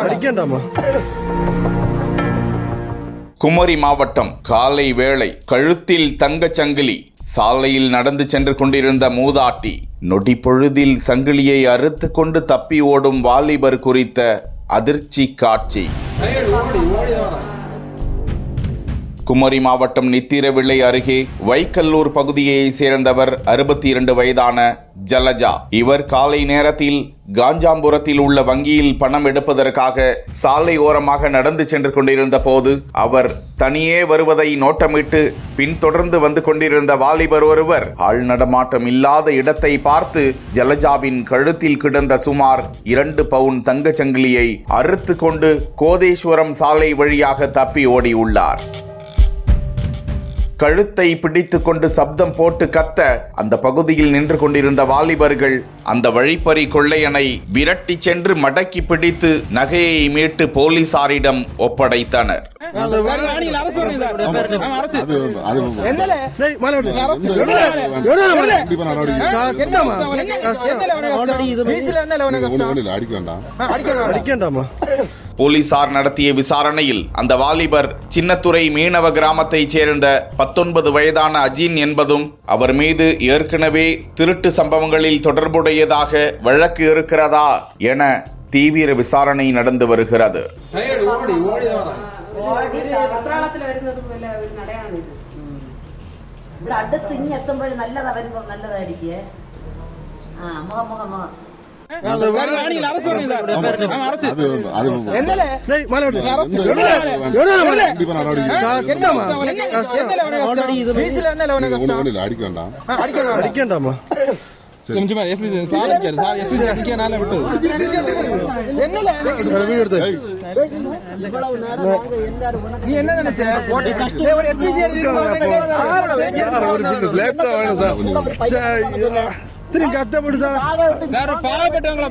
அடிக்கண்டாமா குமரி மாவட்டம் காலை வேளை கழுத்தில் தங்கச் சங்கிலி சாலையில் நடந்து சென்று கொண்டிருந்த மூதாட்டி நொடி பொழுதில் சங்கிலியை அறுத்து கொண்டு தப்பி ஓடும் வாலிபர் குறித்த அதிர்ச்சி காட்சி. குமரி மாவட்டம் நித்திரவிளை அருகே வைக்கல்லூர் பகுதியைச் சேர்ந்தவர் அறுபத்தி இரண்டு வயதான ஜலஜா. இவர் காலை நேரத்தில் காஞ்சாம்புரத்தில் உள்ள வங்கியில் பணம் எடுப்பதற்காக சாலை ஓரமாக நடந்து சென்று கொண்டிருந்த போது அவர் தனியே வருவதை நோட்டமிட்டு பின்தொடர்ந்து வந்து கொண்டிருந்த வாலிபர் ஒருவர் ஆள் நடமாட்டம் இல்லாத இடத்தை பார்த்து ஜலஜாவின் கழுத்தில் கிடந்த சுமார் இரண்டு பவுன் தங்கச் சங்கிலியை அறுத்து கொண்டு கோதேஸ்வரம் சாலை வழியாக தப்பி ஓடியுள்ளார். கழுத்தை பிடித்து கொண்டு சப்தம் போட்டு கத்த அந்த பகுதியில் நின்று கொண்டிருந்த வாலிபர்கள் அந்த வழிப்பறி கொள்ளையனை விரட்டி சென்று மடக்கி பிடித்து நகையை மீட்டு போலீசாரிடம் ஒப்படைத்தனர். போலீசார் நடத்திய விசாரணையில் அந்த வாலிபர் சின்னத்துறை மீனவ கிராமத்தைச் சேர்ந்த பத்தொன்பது வயதான அஜீன் என்பதும் அவர் மீது ஏற்கனவே திருட்டு சம்பவங்களில் தொடர்புடைய தொடர்புடையதாக வழக்கு இருக்கிறதா என தீவிர விசாரணை நடந்து வருகிறது ഓടി പത്രാളത്തിൽ വരുന്നത് പോലെ ഒരു നടയാണ് ഇത് ഇവിടെ അടുത്ത് ഇനി എത്തുമ്പോഴും നല്ലതാ വരുമ്പോ നല്ലതാ അടിക്കേ ആ മുഖം മുഖം മുഖം ராணியில் அரசு கொஞ்சமா எஸ்பி சார் இருக்காரு சார் எஸ்பி நிக்க நாள விட்டது. என்னல வீடியோ எடுத்து நீ என்ன நினைச்ச? ஏய், ஒரு எஸ்பி ஒரு பிளாக் தான் வேணும் சார். திரும்பி கஷ்டப்பட்டு சார். சார் பாவப்பட்டவங்கள